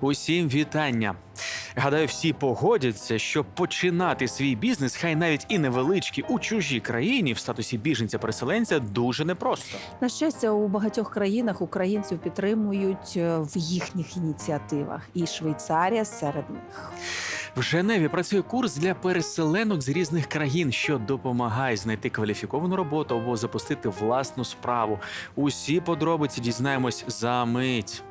Усім вітання. Гадаю, всі погодяться, що починати свій бізнес, хай навіть і невеличкий, у чужій країні в статусі біженця-переселенця дуже непросто. На щастя, у багатьох країнах українців підтримують е, в їхніх ініціативах, і Швейцарія серед них. В Женеві працює курс для переселенок з різних країн, що допомагає знайти кваліфіковану роботу або запустити власну справу. Усі подробиці дізнаємось за мить.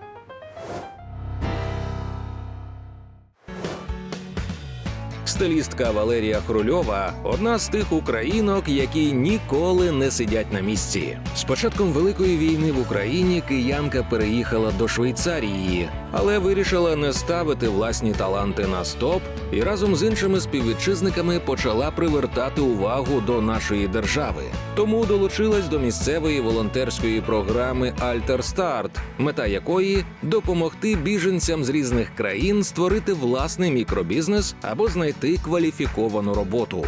Стилістка Валерія Хрульова одна з тих українок, які ніколи не сидять на місці. З початком великої війни в Україні киянка переїхала до Швейцарії, але вирішила не ставити власні таланти на стоп і разом з іншими співвітчизниками почала привертати увагу до нашої держави. Тому долучилась до місцевої волонтерської програми Альтер Старт, мета якої допомогти біженцям з різних країн створити власний мікробізнес або знайти кваліфіковану роботу.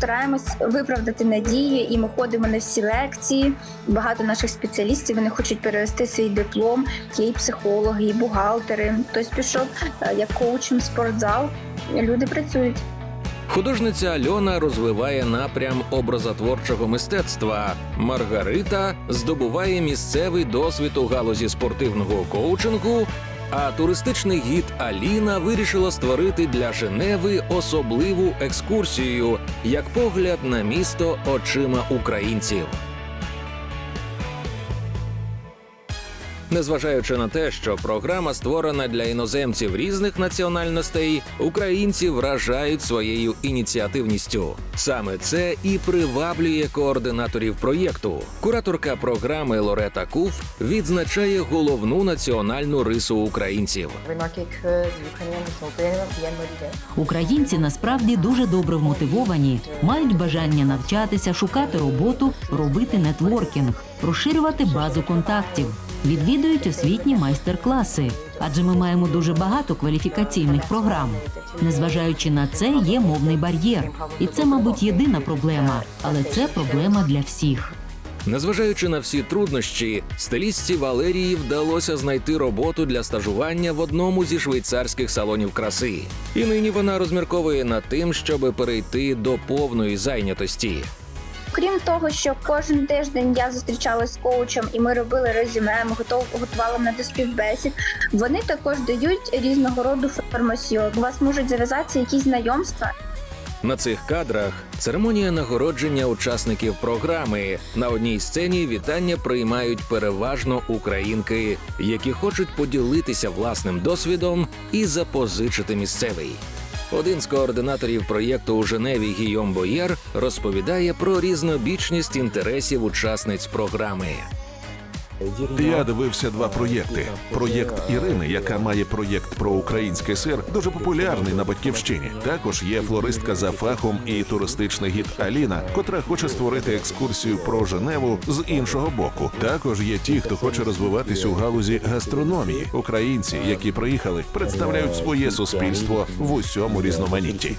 Стараємось виправдати надії, і ми ходимо на всі лекції. Багато наших спеціалістів вони хочуть перевести свій диплом. Є і психологи, і бухгалтери. Хтось пішов е, як коучем в спортзал. Люди працюють. Художниця Альона розвиває напрям образотворчого мистецтва. Маргарита здобуває місцевий досвід у галузі спортивного коучингу. А туристичний гід Аліна вирішила створити для Женеви особливу екскурсію як погляд на місто очима українців. Незважаючи на те, що програма створена для іноземців різних національностей, українці вражають своєю ініціативністю. Саме це і приваблює координаторів проєкту. Кураторка програми Лорета Куф відзначає головну національну рису українців. Українці насправді дуже добре вмотивовані, мають бажання навчатися, шукати роботу, робити нетворкінг, розширювати базу контактів, відвідують освітні майстер-класи. Адже ми маємо дуже багато кваліфікаційних програм. Незважаючи на це, є мовний бар'єр, і це, мабуть, єдина проблема, але це проблема для всіх. Незважаючи на всі труднощі, стилістці Валерії вдалося знайти роботу для стажування в одному зі швейцарських салонів краси. І нині вона розмірковує над тим, щоб перейти до повної зайнятості. Крім того, що кожен тиждень я зустрічалася з коучем, і ми робили резюме, ми готов, готували мене до співбесід. Вони також дають різного роду формацію. У вас можуть зав'язатися якісь знайомства, На цих кадрах церемонія нагородження учасників програми. На одній сцені вітання приймають переважно українки, які хочуть поділитися власним досвідом і запозичити місцевий. Один з координаторів проєкту у Женеві Гійом Боєр розповідає про різнобічність інтересів учасниць програми. Я дивився два проєкти. Проєкт Ірини, яка має проєкт про український сир, дуже популярний на батьківщині. Також є флористка за фахом і туристичний гід Аліна, котра хоче створити екскурсію про Женеву з іншого боку. Також є ті, хто хоче розвиватись у галузі гастрономії. Українці, які приїхали, представляють своє суспільство в усьому різноманітті.